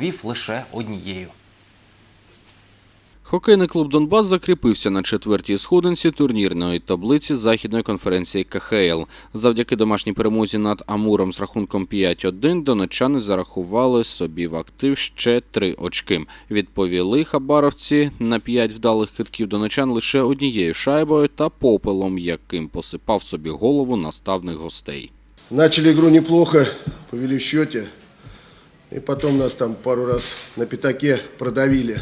вів лише однією. Хокейний клуб Донбас закріпився на четвертій сходинці турнірної таблиці західної конференції КХЛ. Завдяки домашній перемозі над Амуром з рахунком 5-1 донеччани зарахували собі в актив ще три очки. Відповіли хабаровці на п'ять вдалих китків донеччан лише однією шайбою та попелом, яким посипав собі голову наставних гостей. Начали игру неплохо, повели в счете. И потом нас там пару раз на пятаке продавили,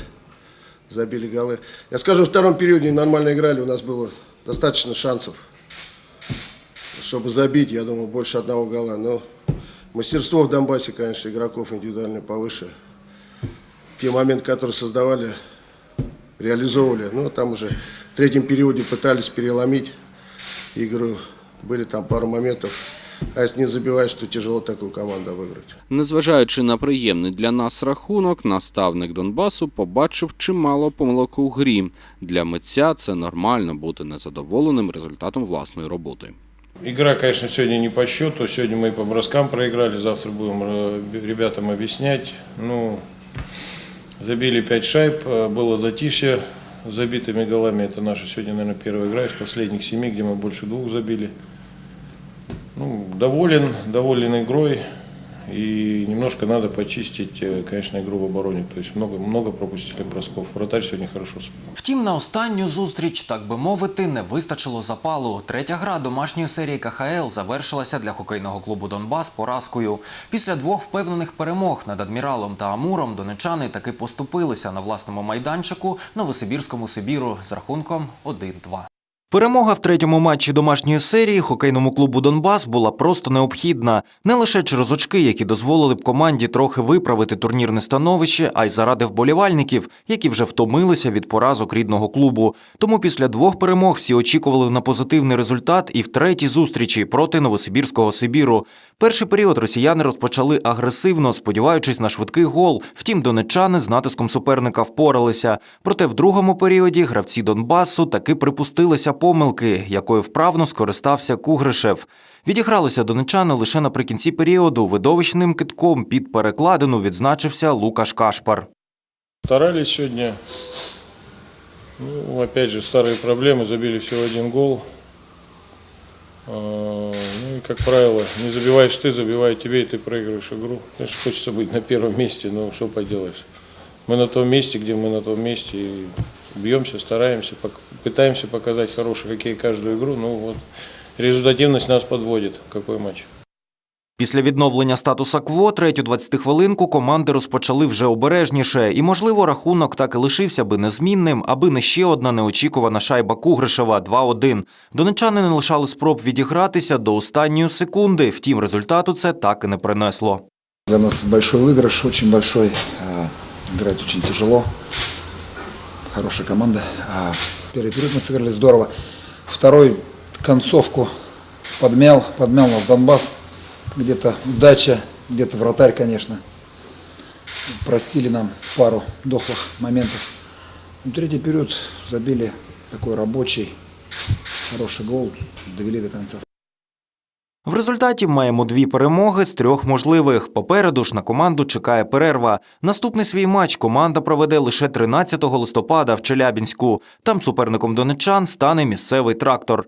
забили голы. Я скажу, в втором периоде нормально играли, у нас было достаточно шансов, чтобы забить, я думаю, больше одного гола. Но мастерство в Донбассе, конечно, игроков индивидуально повыше. Те моменты, которые создавали, реализовывали. Ну, там уже в третьем периоде пытались переломить игру. Были там пару моментов. А если не забиваешь, то тяжело такую команду выиграть. Незважаючи на приємний для нас рахунок, наставник Донбасу побачив чимало помилок у грі. Для митця це нормально бути незадоволеним результатом власної роботи. Игра, конечно, сегодня не по счету. Сегодня мы по броскам проиграли. Завтра будем э, ребятам объяснять. Ну, забили 5 шайб. э, Было затишье с забитыми голами. Это наша сегодня, наверное, первая игра из последних семи, где мы больше двух забили. Ну, доволен, доволен игрой. И немножко надо почистить, э, конечно, игру в обороне. То есть много, много пропустили бросков. Вратарь сегодня хорошо. Втім, на останню зустріч, так би мовити, не вистачило запалу. Третя гра домашньої серії КХЛ завершилася для хокейного клубу Донбас поразкою. Після двох впевнених перемог над Адміралом та Амуром донечани таки поступилися на власному майданчику Новосибірському Сибіру з рахунком 1-2. Перемога в третьому матчі домашньої серії хокейному клубу Донбас була просто необхідна не лише через очки, які дозволили б команді трохи виправити турнірне становище, а й заради вболівальників, які вже втомилися від поразок рідного клубу. Тому після двох перемог всі очікували на позитивний результат і в третій зустрічі проти Новосибірського Сибіру. Перший період росіяни розпочали агресивно, сподіваючись на швидкий гол. Втім, донеччани з натиском суперника впоралися. Проте в другому періоді гравці Донбасу таки припустилися помилки, якою вправно скористався Кугришев. Відігралися донеччани лише наприкінці періоду. Видовищним китком під перекладину відзначився Лукаш Кашпар. Старались сегодня. Ну, опять же, старые проблемы. Забили всего один гол. А, Ну и, как правило, не забиваешь ты, забивает тебе, и ты проигрываешь игру. Конечно, хочется быть на первом месте, но что поделаешь. Мы на том месте, где мы на том месте, и бьемся, стараемся, пок- пытаемся показать хороший хоккей каждую игру. Ну вот, результативность нас подводит. Какой матч? Після відновлення статуса кво третю 20 хвилинку команди розпочали вже обережніше, і, можливо, рахунок так і лишився би незмінним, аби не ще одна неочікувана шайба Кугришева 2-1. Донечани не лишали спроб відігратися до останньої секунди. Втім, результату це так і не принесло. Для нас большой выигрыш, очень большой. А, Играть очень тяжело. Хорошая команда. А, Первый период мы сыграли здорово. Второй концовку подмял, подмял нас Донбасс. Где-то удача, где-то вратарь, конечно. Простили нам пару дохлых моментов. Ну, Третий период забили такой рабочий, хороший гол, довели до конца. В результаті маємо дві перемоги з трьох можливих. Попереду ж на команду чекає перерва. Наступний свій матч команда проведе лише 13 листопада в Челябінську. Там суперником донечан стане місцевий трактор.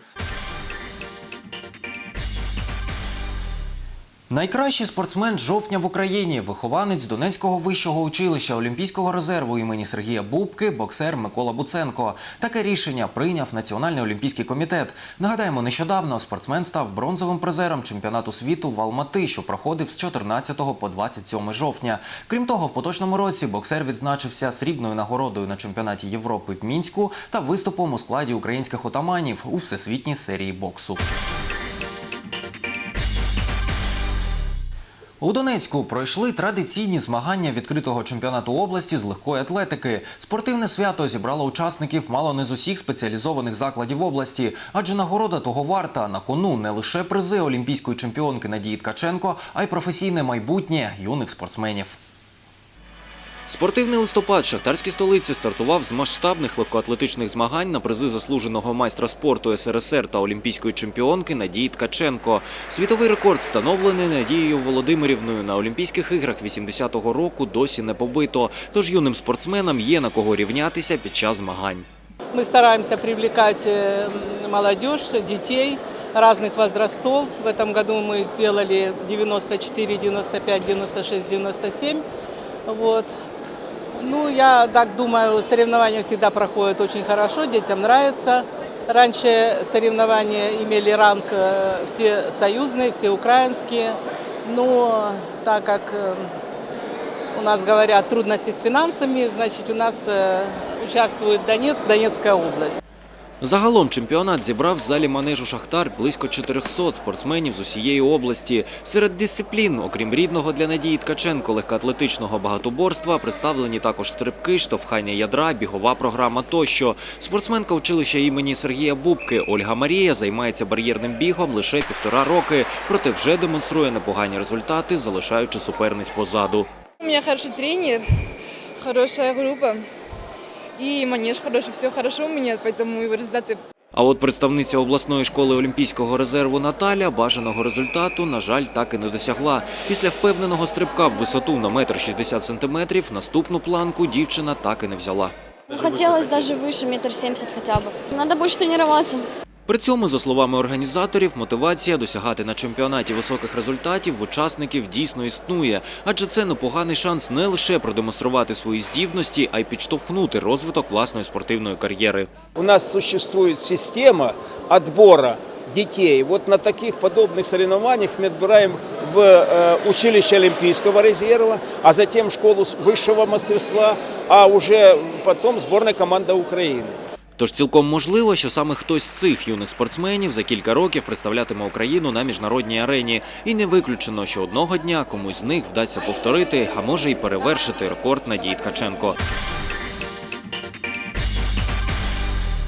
Найкращий спортсмен жовтня в Україні, вихованець Донецького вищого училища Олімпійського резерву імені Сергія Бубки, боксер Микола Буценко. Таке рішення прийняв Національний олімпійський комітет. Нагадаємо, нещодавно спортсмен став бронзовим призером чемпіонату світу в Алмати, що проходив з 14 по 27 жовтня. Крім того, в поточному році боксер відзначився срібною нагородою на чемпіонаті Європи в мінську та виступом у складі українських отаманів у всесвітній серії боксу. У Донецьку пройшли традиційні змагання відкритого чемпіонату області з легкої атлетики. Спортивне свято зібрало учасників мало не з усіх спеціалізованих закладів області, адже нагорода того варта на кону не лише призи олімпійської чемпіонки Надії Ткаченко, а й професійне майбутнє юних спортсменів. Спортивний листопад в шахтарській столиці стартував з масштабних легкоатлетичних змагань на призи заслуженого майстра спорту СРСР та олімпійської чемпіонки Надії Ткаченко. Світовий рекорд, встановлений Надією Володимирівною на Олімпійських іграх 80-го року, досі не побито. Тож юним спортсменам є на кого рівнятися під час змагань. Мы стараемся привлекать э, молодежь, детей разных возрастов. В этом году мы сделали 94, 95, 96, 97. Вот. Ну, я так думаю, соревнования всегда проходят очень хорошо, детям нравится. Раньше соревнования имели ранг э, все союзные, все украинские. Но так как э, у нас говорят трудности с финансами, значит у нас э, участвует Донецк, Донецкая область. Загалом чемпіонат зібрав в залі манежу Шахтар близько 400 спортсменів з усієї області. Серед дисциплін, окрім рідного для Надії Ткаченко легкоатлетичного багатоборства, представлені також стрибки, штовхання ядра, бігова програма тощо. Спортсменка училища імені Сергія Бубки Ольга Марія займається бар'єрним бігом лише півтора роки, проте вже демонструє непогані результати, залишаючи суперниць позаду. У меня хороший тренер, хорошая группа И манеж хороший, все хорошо у меня, поэтому его результаты А от представниця обласної школи олімпійського резерву Наталя бажаного результату, на жаль, так і не досягла. Після впевненого стрибка в висоту на метр 60 сантиметрів наступну планку дівчина так і не взяла. Ну, Хотелось даже выше, метр семьдесят хотя бы. Надо больше тренироваться. При цьому, за словами організаторів, мотивація досягати на чемпіонаті високих результатів в учасників дійсно існує, адже це непоганий шанс не лише продемонструвати свої здібності, а й підштовхнути розвиток власної спортивної кар'єри. У нас существует система отбора детей. Вот на таких подобных соревнованиях мы отбираем в э, училище Олимпийского резерва, а затем в школу с- высшего мастерства, а уже потом сборная команда Украины. Тож цілком можливо, що саме хтось з цих юних спортсменів за кілька років представлятиме Україну на міжнародній арені. І не виключено, що одного дня комусь з них вдасться повторити, а може й перевершити рекорд Надії Ткаченко.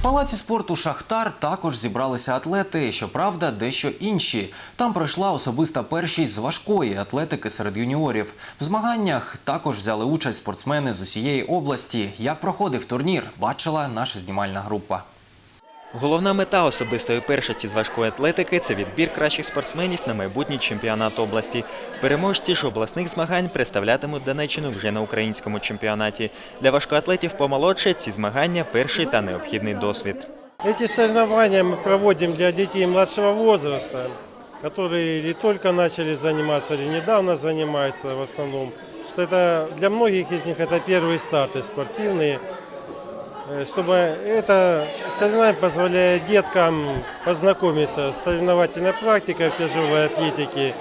Палаці спорту Шахтар також зібралися атлети, щоправда, дещо інші. Там пройшла особиста першість з важкої атлетики серед юніорів. В змаганнях також взяли участь спортсмени з усієї області. Як проходив турнір, бачила наша знімальна група. Головна мета особистої першості з важкої атлетики це відбір кращих спортсменів на майбутній чемпіонат області. Переможці ж обласних змагань представлятимуть Донеччину вже на українському чемпіонаті. Для важкоатлетів помолодше ці змагання перший та необхідний досвід. Эти соревнования мы проводим для детей младшего возраста, которые или только начали заниматься, или недавно занимаются в основном. Что это для многих из них это первые старты спортивные. Э, Чтобы это соревнование позволяет деткам познакомиться с соревновательной практикой в тяжелой атлетике,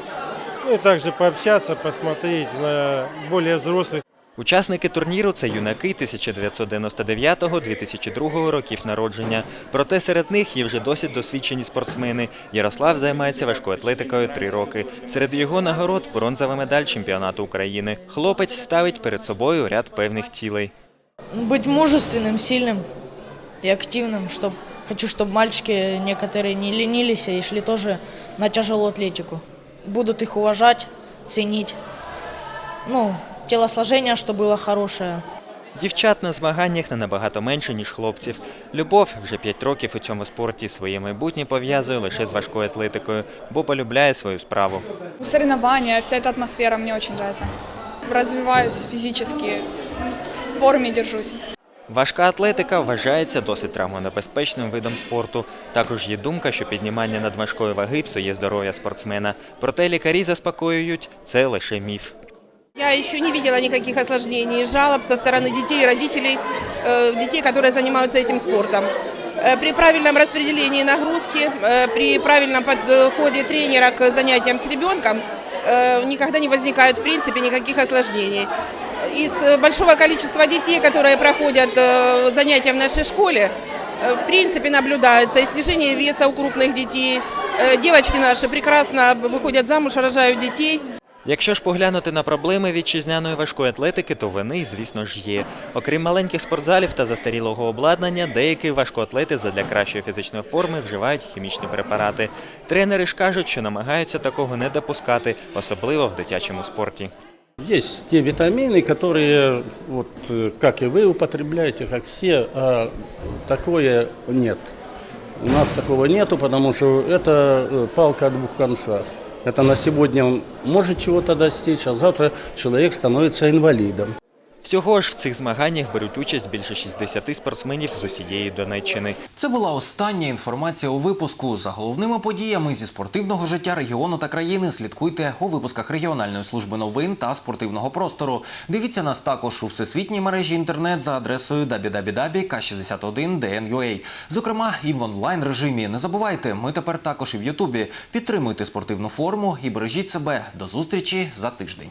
ну и также пообщаться, посмотреть на более взрослых Учасники турніру це юнаки 1999-2002 років народження. Проте серед них є вже досить досвідчені спортсмени. Ярослав займається важкою атлетикою три роки. Серед його нагород бронзова медаль чемпіонату України. Хлопець ставить перед собою ряд певних цілей. быть мужественным, сильным и активным, чтоб хочу, чтобы мальчики некоторые не ленились и шли тоже на тяжелую атлетику. Будут их уважать, ценить. Ну, телосложение, что было хорошее. Дівчат на змаганнях не набагато менше, ніж хлопців. Любов вже 5 років у цьому спорті своє майбутнє пов'язує лише з важкою атлетикою, бо полюбляє свою справу. Соревнования, вся эта атмосфера мне очень нравится. Развиваюсь физически, в форме держусь. Важка атлетика вважається досить травмонебезпечним видом спорту. Також є думка, що піднімання надважкої ваги псує здоров'я спортсмена. Проте лікарі заспокоюють, це лише міф. Я еще не видела никаких осложнений, жалоб со стороны детей и родителей, э, детей, которые занимаются этим спортом. Э, При правильном распределении нагрузки, э, при правильном подходе тренера к занятиям с ребенком э, никогда не возникает в принципе никаких осложнений. Из э, большого количества детей, которые проходят э, занятия в нашей школе, э, в принципе наблюдается и снижение веса у крупных детей. Э, Девочки наши прекрасно выходят замуж, рожают детей. Якщо ж поглянути на проблеми вітчизняної важкої атлетики, то вони, звісно ж, є. Окрім маленьких спортзалів та застарілого обладнання, деякі важкоатлети задля кращої фізичної форми вживають хімічні препарати. Тренери ж кажуть, що намагаються такого не допускати, особливо в дитячому спорті. Есть те витамины, которые, вот, э, как и вы употребляете, как все, а такое нет. У нас такого нету, потому что это э, палка о двух концах. Это на сегодня он может чего-то достичь, а завтра человек становится инвалидом. Всього ж в цих змаганнях беруть участь більше 60 спортсменів з усієї Донеччини. Це була остання інформація у випуску. За головними подіями зі спортивного життя регіону та країни слідкуйте у випусках регіональної служби новин та спортивного простору. Дивіться нас також у всесвітній мережі інтернет за адресою www.k61.dn.ua. Зокрема, і в онлайн режимі. Не забувайте, ми тепер також і в Ютубі. Підтримуйте спортивну форму і бережіть себе. До зустрічі за тиждень.